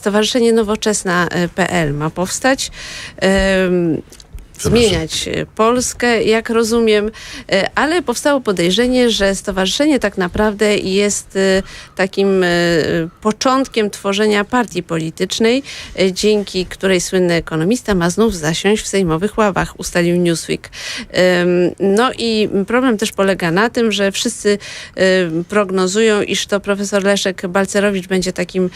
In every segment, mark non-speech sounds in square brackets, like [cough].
Stowarzyszenie Nowoczesna.pl ma powstać. Zmieniać e, Polskę, jak rozumiem, e, ale powstało podejrzenie, że stowarzyszenie tak naprawdę jest e, takim początkiem tworzenia partii politycznej, dzięki której słynny ekonomista ma znów zasiąść w sejmowych ławach, ustalił Newsweek. No i problem też polega na tym, że wszyscy prognozują, iż to profesor Leszek Balcerowicz będzie takim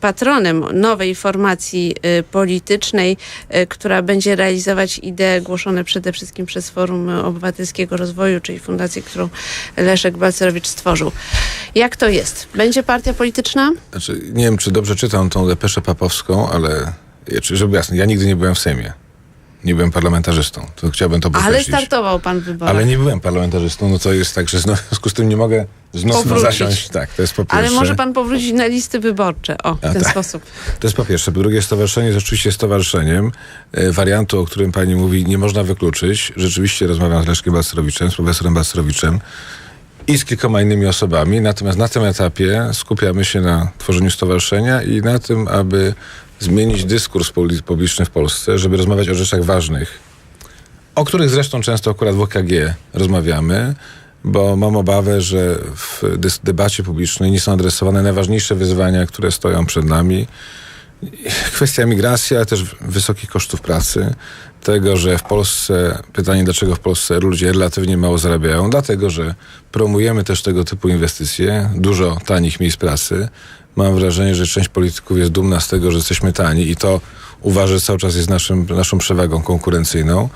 patronem nowej formacji politycznej, która będzie realizować idee głoszone przede wszystkim przez Forum Obywatelskiego Rozwoju, czyli fundację, którą Leszek Balcerowicz stworzył. Jak to jest? Będzie partia polityczna? Znaczy, nie wiem, czy dobrze czytam tą depeszę papowską, ale ja- czy- żeby jasne, ja nigdy nie byłem w Sejmie. Nie byłem parlamentarzystą. To chciałbym to Ale podkreślić. startował pan w wyborach. Ale nie byłem parlamentarzystą, no to jest tak, że [laughs] w związku z tym nie mogę Powrócić. zasiąść. Tak, to jest po pierwsze. Ale może pan powrócić na listy wyborcze. O, w ten tak. sposób. To jest po pierwsze. Po drugie, stowarzyszenie jest oczywiście stowarzyszeniem. E, Wariantu, o którym pani mówi, nie można wykluczyć. Rzeczywiście rozmawiam z Leszkiem Balcerowiczem, z profesorem Balcerowiczem i z kilkoma innymi osobami. Natomiast na tym etapie skupiamy się na tworzeniu stowarzyszenia i na tym, aby zmienić dyskurs publiczny w Polsce, żeby rozmawiać o rzeczach ważnych, o których zresztą często akurat w OKG rozmawiamy, bo mam obawę, że w debacie publicznej nie są adresowane najważniejsze wyzwania, które stoją przed nami. Kwestia migracji, ale też wysokich kosztów pracy. Tego, że w Polsce, pytanie dlaczego w Polsce ludzie relatywnie mało zarabiają, dlatego, że promujemy też tego typu inwestycje, dużo tanich miejsc pracy. Mam wrażenie, że część polityków jest dumna z tego, że jesteśmy tani i to uważa, cały czas jest naszym, naszą przewagą konkurencyjną.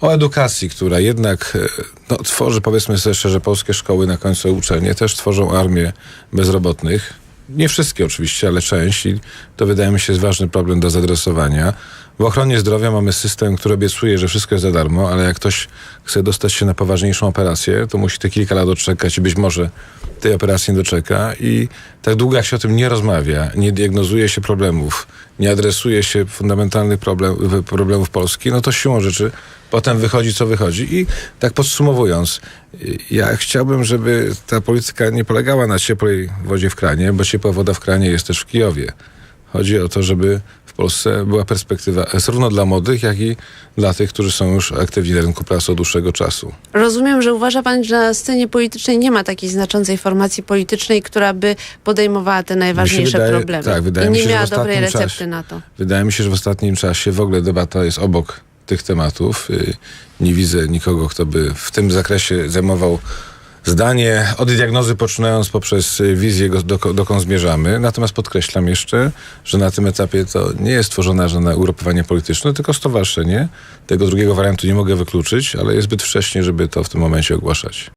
O edukacji, która jednak e, no, tworzy, powiedzmy sobie szczerze, polskie szkoły na końcu uczelnie też tworzą armię bezrobotnych. Nie wszystkie oczywiście, ale część i to wydaje mi się jest ważny problem do zadresowania. W ochronie zdrowia mamy system, który obiecuje, że wszystko jest za darmo, ale jak ktoś chce dostać się na poważniejszą operację, to musi te kilka lat odczekać i być może tej operacji nie doczeka. I tak długo jak się o tym nie rozmawia, nie diagnozuje się problemów, nie adresuje się fundamentalnych problem, problemów Polski, no to siłą rzeczy potem wychodzi, co wychodzi. I tak podsumowując, ja chciałbym, żeby ta polityka nie polegała na ciepłej wodzie w kranie, bo ciepła woda w kranie jest też w Kijowie. Chodzi o to, żeby Polsce była perspektywa zarówno dla młodych, jak i dla tych, którzy są już aktywni na rynku pracy od dłuższego czasu. Rozumiem, że uważa pan, że na scenie politycznej nie ma takiej znaczącej formacji politycznej, która by podejmowała te najważniejsze wydaje- problemy. tak, wydaje I mi nie się, że miała w dobrej recepty czasie- na to. Wydaje mi się, że w ostatnim czasie w ogóle debata jest obok tych tematów. Y, Nie widzę nikogo, kto by w tym zakresie zajmował zdanie od diagnozy poczynając poprzez y, wizję, doko- dokąd zmierzamy. Natomiast podkreślam jeszcze, że na tym etapie to nie jest tworzone żadne ugrupowanie polityczne, tylko stowarzyszenie. Tego drugiego wariantu nie mogę wykluczyć, ale jest zbyt wcześnie, żeby to w tym momencie ogłaszać.